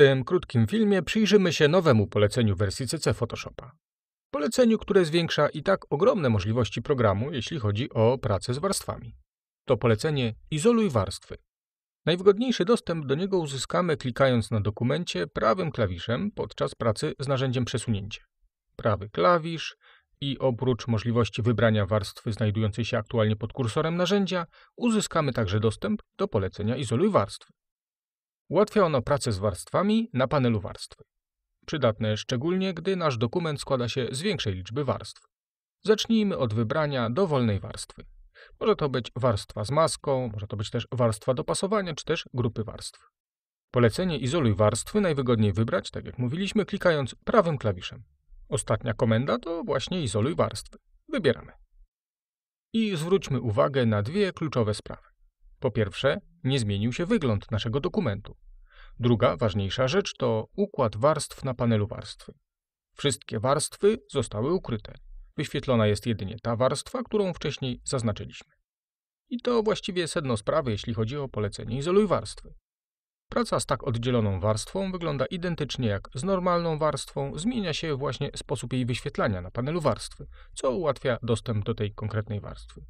tym krótkim filmie przyjrzymy się nowemu poleceniu wersji CC Photoshopa. Poleceniu, które zwiększa i tak ogromne możliwości programu, jeśli chodzi o pracę z warstwami. To polecenie Izoluj warstwy. Najwygodniejszy dostęp do niego uzyskamy klikając na dokumencie prawym klawiszem podczas pracy z narzędziem przesunięcie. Prawy klawisz i oprócz możliwości wybrania warstwy znajdującej się aktualnie pod kursorem narzędzia, uzyskamy także dostęp do polecenia Izoluj warstwy. Ułatwia ono pracę z warstwami na panelu warstwy. Przydatne szczególnie, gdy nasz dokument składa się z większej liczby warstw. Zacznijmy od wybrania dowolnej warstwy. Może to być warstwa z maską, może to być też warstwa dopasowania, czy też grupy warstw. Polecenie Izoluj warstwy najwygodniej wybrać, tak jak mówiliśmy, klikając prawym klawiszem. Ostatnia komenda to właśnie Izoluj warstwy. Wybieramy. I zwróćmy uwagę na dwie kluczowe sprawy. Po pierwsze, nie zmienił się wygląd naszego dokumentu. Druga, ważniejsza rzecz to układ warstw na panelu warstwy. Wszystkie warstwy zostały ukryte. Wyświetlona jest jedynie ta warstwa, którą wcześniej zaznaczyliśmy. I to właściwie sedno sprawy, jeśli chodzi o polecenie izoluj warstwy. Praca z tak oddzieloną warstwą wygląda identycznie jak z normalną warstwą, zmienia się właśnie sposób jej wyświetlania na panelu warstwy, co ułatwia dostęp do tej konkretnej warstwy.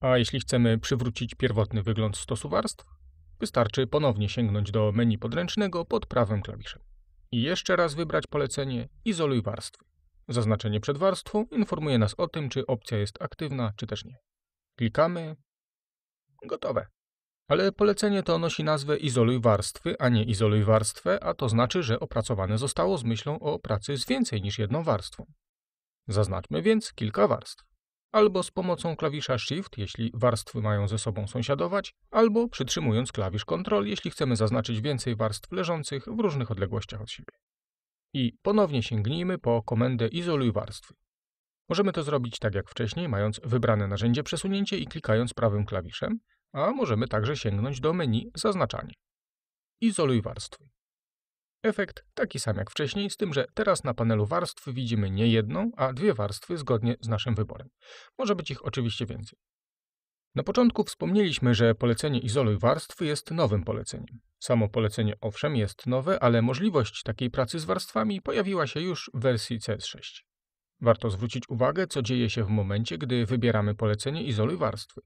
A jeśli chcemy przywrócić pierwotny wygląd stosu warstw, wystarczy ponownie sięgnąć do menu podręcznego pod prawym klawiszem. I jeszcze raz wybrać polecenie Izoluj warstwy. Zaznaczenie przed warstwą informuje nas o tym, czy opcja jest aktywna, czy też nie. Klikamy. Gotowe. Ale polecenie to nosi nazwę Izoluj warstwy, a nie Izoluj warstwę, a to znaczy, że opracowane zostało z myślą o pracy z więcej niż jedną warstwą. Zaznaczmy więc kilka warstw albo z pomocą klawisza Shift, jeśli warstwy mają ze sobą sąsiadować, albo przytrzymując klawisz Ctrl, jeśli chcemy zaznaczyć więcej warstw leżących w różnych odległościach od siebie. I ponownie sięgnijmy po komendę Izoluj warstwy. Możemy to zrobić tak jak wcześniej, mając wybrane narzędzie przesunięcie i klikając prawym klawiszem, a możemy także sięgnąć do menu Zaznaczanie. Izoluj warstwy. Efekt taki sam jak wcześniej, z tym, że teraz na panelu warstw widzimy nie jedną, a dwie warstwy zgodnie z naszym wyborem. Może być ich oczywiście więcej. Na początku wspomnieliśmy, że polecenie izoluj warstwy jest nowym poleceniem. Samo polecenie owszem jest nowe, ale możliwość takiej pracy z warstwami pojawiła się już w wersji CS6. Warto zwrócić uwagę, co dzieje się w momencie, gdy wybieramy polecenie izoluj warstwy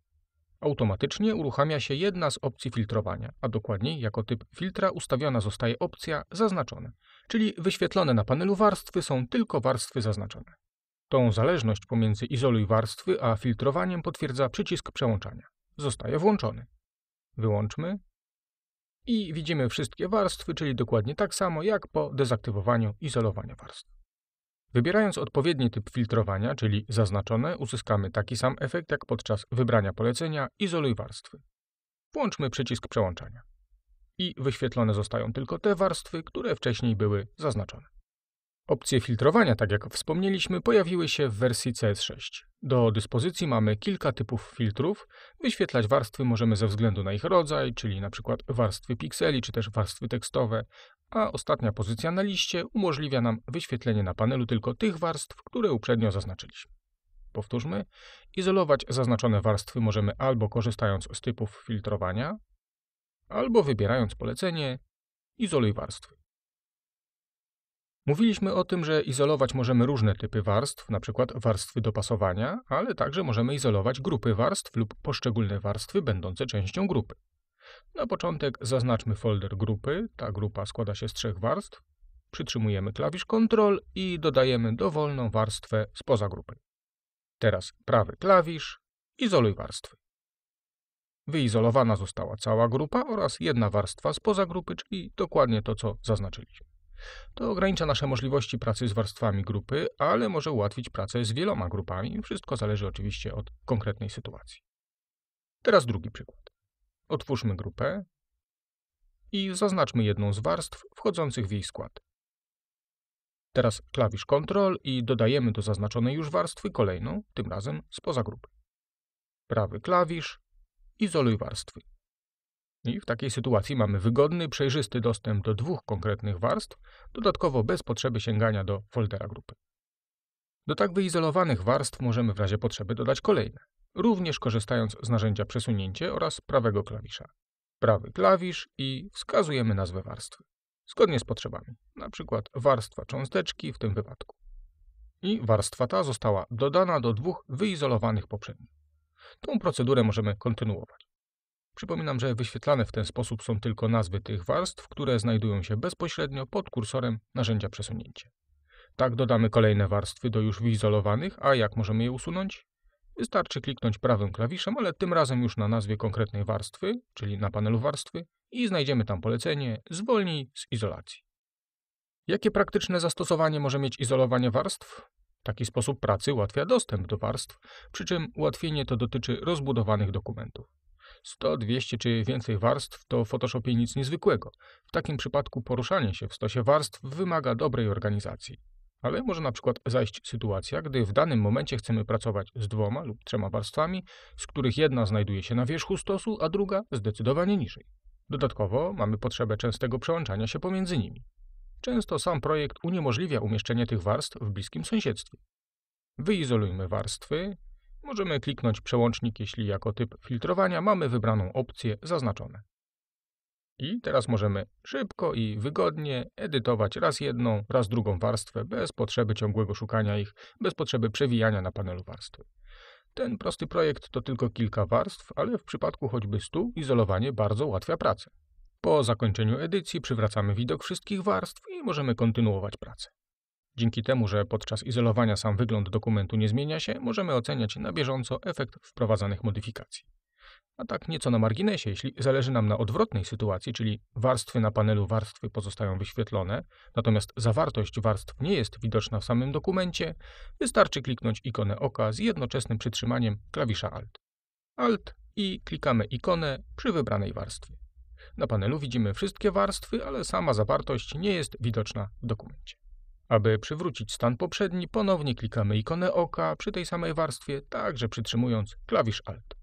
automatycznie uruchamia się jedna z opcji filtrowania, a dokładniej jako typ filtra ustawiona zostaje opcja zaznaczone, czyli wyświetlone na panelu warstwy są tylko warstwy zaznaczone. Tą zależność pomiędzy izoluj warstwy a filtrowaniem potwierdza przycisk przełączania. Zostaje włączony. Wyłączmy i widzimy wszystkie warstwy, czyli dokładnie tak samo jak po dezaktywowaniu izolowania warstw. Wybierając odpowiedni typ filtrowania, czyli zaznaczone, uzyskamy taki sam efekt jak podczas wybrania polecenia Izoluj warstwy. Włączmy przycisk przełączania. I wyświetlone zostają tylko te warstwy, które wcześniej były zaznaczone. Opcje filtrowania, tak jak wspomnieliśmy, pojawiły się w wersji CS6. Do dyspozycji mamy kilka typów filtrów. Wyświetlać warstwy możemy ze względu na ich rodzaj, czyli np. warstwy pikseli czy też warstwy tekstowe, a ostatnia pozycja na liście umożliwia nam wyświetlenie na panelu tylko tych warstw, które uprzednio zaznaczyliśmy. Powtórzmy, izolować zaznaczone warstwy możemy albo korzystając z typów filtrowania, albo wybierając polecenie Izoluj warstwy. Mówiliśmy o tym, że izolować możemy różne typy warstw, np. warstwy dopasowania, ale także możemy izolować grupy warstw lub poszczególne warstwy będące częścią grupy. Na początek zaznaczmy folder grupy. Ta grupa składa się z trzech warstw. Przytrzymujemy klawisz Ctrl i dodajemy dowolną warstwę spoza grupy. Teraz prawy klawisz, izoluj warstwy. Wyizolowana została cała grupa oraz jedna warstwa spoza grupy, czyli dokładnie to, co zaznaczyliśmy. To ogranicza nasze możliwości pracy z warstwami grupy, ale może ułatwić pracę z wieloma grupami. Wszystko zależy oczywiście od konkretnej sytuacji. Teraz drugi przykład. Otwórzmy grupę i zaznaczmy jedną z warstw wchodzących w jej skład. Teraz klawisz Ctrl i dodajemy do zaznaczonej już warstwy kolejną, tym razem spoza grupy. Prawy klawisz, izoluj warstwy. I w takiej sytuacji mamy wygodny, przejrzysty dostęp do dwóch konkretnych warstw, dodatkowo bez potrzeby sięgania do foldera grupy. Do tak wyizolowanych warstw możemy w razie potrzeby dodać kolejne również korzystając z narzędzia przesunięcie oraz prawego klawisza. Prawy klawisz i wskazujemy nazwę warstwy. zgodnie z potrzebami, przykład warstwa cząsteczki w tym wypadku. I warstwa ta została dodana do dwóch wyizolowanych poprzednich. Tą procedurę możemy kontynuować. Przypominam, że wyświetlane w ten sposób są tylko nazwy tych warstw, które znajdują się bezpośrednio pod kursorem narzędzia przesunięcie. Tak dodamy kolejne warstwy do już wyizolowanych, a jak możemy je usunąć? Wystarczy kliknąć prawym klawiszem, ale tym razem już na nazwie konkretnej warstwy, czyli na panelu warstwy i znajdziemy tam polecenie Zwolnij z izolacji. Jakie praktyczne zastosowanie może mieć izolowanie warstw? Taki sposób pracy ułatwia dostęp do warstw, przy czym ułatwienie to dotyczy rozbudowanych dokumentów. 100, 200 czy więcej warstw to w Photoshopie nic niezwykłego. W takim przypadku poruszanie się w stosie warstw wymaga dobrej organizacji. Ale może na przykład zajść sytuacja, gdy w danym momencie chcemy pracować z dwoma lub trzema warstwami, z których jedna znajduje się na wierzchu stosu, a druga zdecydowanie niżej. Dodatkowo mamy potrzebę częstego przełączania się pomiędzy nimi. Często sam projekt uniemożliwia umieszczenie tych warstw w bliskim sąsiedztwie. Wyizolujmy warstwy. Możemy kliknąć przełącznik, jeśli jako typ filtrowania mamy wybraną opcję zaznaczone. I teraz możemy szybko i wygodnie edytować raz jedną, raz drugą warstwę bez potrzeby ciągłego szukania ich, bez potrzeby przewijania na panelu warstwy. Ten prosty projekt to tylko kilka warstw, ale w przypadku choćby stu izolowanie bardzo ułatwia pracę. Po zakończeniu edycji przywracamy widok wszystkich warstw i możemy kontynuować pracę. Dzięki temu, że podczas izolowania sam wygląd dokumentu nie zmienia się, możemy oceniać na bieżąco efekt wprowadzanych modyfikacji. A tak nieco na marginesie, jeśli zależy nam na odwrotnej sytuacji, czyli warstwy na panelu warstwy pozostają wyświetlone, natomiast zawartość warstw nie jest widoczna w samym dokumencie, wystarczy kliknąć ikonę oka z jednoczesnym przytrzymaniem klawisza Alt. Alt i klikamy ikonę przy wybranej warstwie. Na panelu widzimy wszystkie warstwy, ale sama zawartość nie jest widoczna w dokumencie. Aby przywrócić stan poprzedni, ponownie klikamy ikonę oka przy tej samej warstwie, także przytrzymując klawisz Alt.